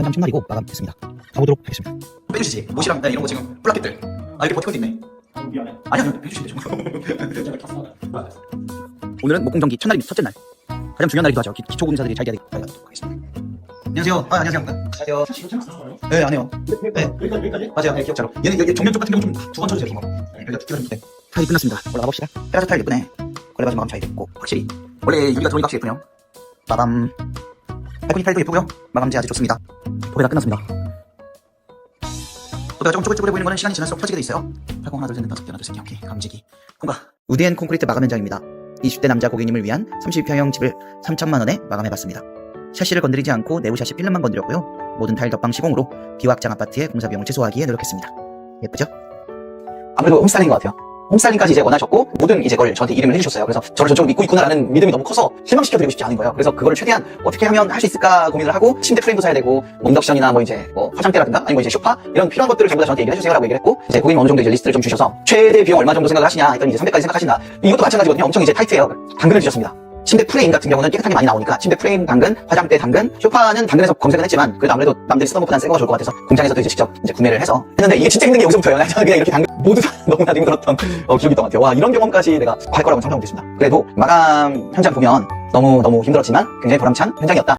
현장 첫날이고 마감됐습니다. 가보도록 하겠습니다. 빼주시지. 못이랑 이런 거 지금 플라켓들. 아 이렇게 버티고 있네. 미안해. 아니 아니 빼주시면 되죠. 오늘은 목공정기 첫날입니다. 첫째 날. 가장 중요한 날이기도 하죠. 기, 기초 공사들이 잘 돼야 되도록 하겠습니다. 안녕하세요. 아 안녕하세요. 안녕하세요. 사실 이거 재밌었어요. 네 안 해요. 네. 여기까지 여기까지. 맞아요. 네 기억자로. 얘는 여기 정면 쪽 같은 경우 좀 두 번 쳐주세요. 이거. 네, 여기가 두께가 좀 네. 타일이 끝났습니다. 올라가 봅시다. 페라조 타일 예쁘네. 걸레바지 마감 잘 됐고 확실히 원래 유리가 들어오니까 확실히 예쁘네요. 마감. 발코니 타일도 예쁘고요. 마감재 아주 좋습니다. 도배가 끝났습니다. 보다가 조금 쪼글쪼글해 보이는 거는 시간이 지날수록 퍼지게 돼 있어요. 팔공 하나 둘셋넷 다섯 개 하나 둘셋 개 오케이 감지기 통과. 우드앤 콘크리트 마감 현장입니다. 20대 남자 고객님을 위한 30평형 집을 3천만 원에 마감해봤습니다. 샤시를 건드리지 않고 내부 샤시 필름만 건드렸고요. 모든 타일 덕방 시공으로 비확장 아파트의 공사 비용을 최소화하기에 노력했습니다. 예쁘죠? 아무래도 홈스타일인 것 같아요. 홈스타일링까지 이제 원하셨고 모든 이제 걸 저한테 이름을 해주셨어요. 그래서 저를 저쪽을 믿고 있구나라는 믿음이 너무 커서 실망시켜드리고 싶지 않은 거예요. 그래서 그거를 최대한 어떻게 하면 할 수 있을까 고민을 하고 침대 프레임도 사야 되고 인덕션이나 뭐 이제 뭐 화장대라든가 아니면 뭐 이제 소파 이런 필요한 것들을 전부 다 저한테 얘기를 해주세요라고 얘기를 했고 이제 고객님 어느 정도 이제 리스트를 좀 주셔서 최대 비용 얼마 정도 생각을 하시냐 했더니 이제 300까지 생각하신다. 이것도 마찬가지거든요. 엄청 이제 타이트해요. 당근을 주셨습니다. 침대 프레임 같은 경우는 깨끗하게 많이 나오니까 침대 프레임 당근, 화장대 당근, 소파는 당근에서 검색은 했지만 그래도 아무래도 남들이 쓰던 것보다는 새거가 좋을 것 같아서 공장에서도 이제 직접 이제 구매를 해서 했는데 이게 진짜 힘든 게 여기서부터예요. 그냥 이렇게 당근 모두 다 너무나 힘들었던 어, 기억이 있던 것 같아요. 와 이런 경험까지 내가 할 거라고 상상 못했습니다. 그래도 마감 현장 보면 너무 너무 힘들었지만 굉장히 보람찬 현장이었다.